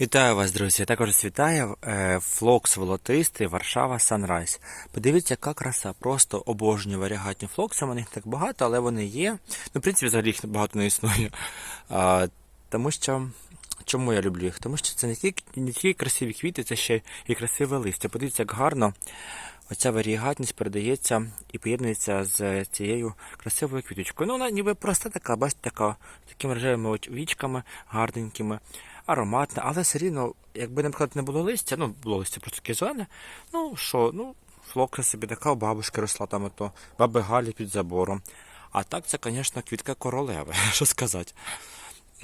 Вітаю вас, друзі! Я також вітаю е, флокс волотистий Варшава Sunrise. Подивіться, яка краса. Просто обожнюю варігатні флокси. У них так багато, але вони є. Ну, в принципі, взагалі їх багато не існує. А, тому що. Чому я люблю їх? Тому що це не тільки, не тільки красиві квіти, це ще і красиве листя. Подивіться, як гарно оця варігатність передається і поєднується з цією красивою квіточкою. Ну, вона ніби проста така, бачите, така, такими рожевими вічками гарненькими, ароматна, але все рівно, якби, наприклад, не було листя, ну, було листя просто таке зелене, ну що, ну, флокса собі така у бабушки росла там, ото, баби Галі під забором. А так це, звісно, квітка королеви, що сказати.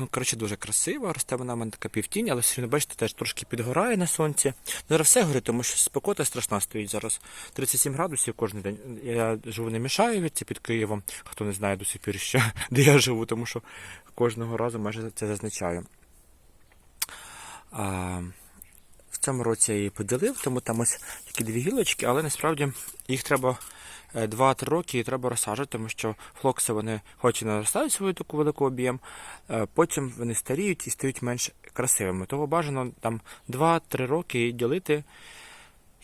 Ну, коротше, дуже красиво, росте вона в мене така півтінь, але все одно, бачите, теж трошки підгорає на сонці. Зараз все горить, тому що спекота страшна стоїть зараз. 37 градусів кожен день. Я живу не мішаю це під Києвом. Хто не знає до сих пір ще, де я живу, тому що кожного разу майже це зазначаю. А, цьому році я її поділив, тому там ось такі дві гілочки, але насправді їх треба 2-3 роки і треба розсаджувати, тому що флокси вони хоч і наростають свою таку велику об'єм, е, потім вони старіють і стають менш красивими. Тому бажано там 2-3 роки ділити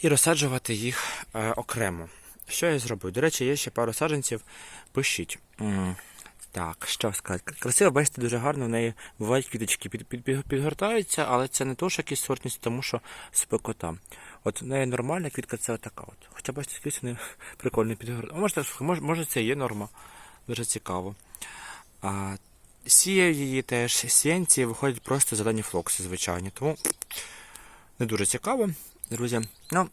і розсаджувати їх е, окремо. Що я зробив? До речі, є ще пару саджанців. Пишіть. Так, що сказати. Красиво, бачите, дуже гарно в неї бувають квіточки під, під, під, підгортаються, але це не то, що якісь сортність, тому що спекота. От в неї нормальна квітка це така от. Хоча бачите, скрізь вони прикольно підгортають. А може, може, може це є норма. Дуже цікаво. А, сіяв її теж сіянці виходять просто зелені флокси, звичайні. Тому не дуже цікаво, друзі. Ну,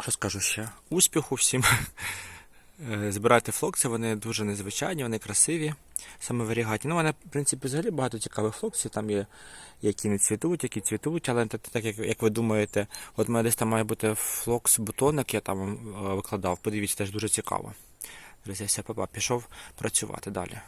що скажу ще? Успіху всім. Е, Збирати флокси, вони дуже незвичайні, вони красиві, саме варігатні. Ну, у мене, в принципі, взагалі багато цікавих флоксів. Там є, які не цвітуть, які цвітуть, але так, так як, як ви думаєте, от у мене десь там має бути флокс бутонок, я там е, викладав. Подивіться, теж дуже цікаво. Друзі, все, папа, пішов працювати далі.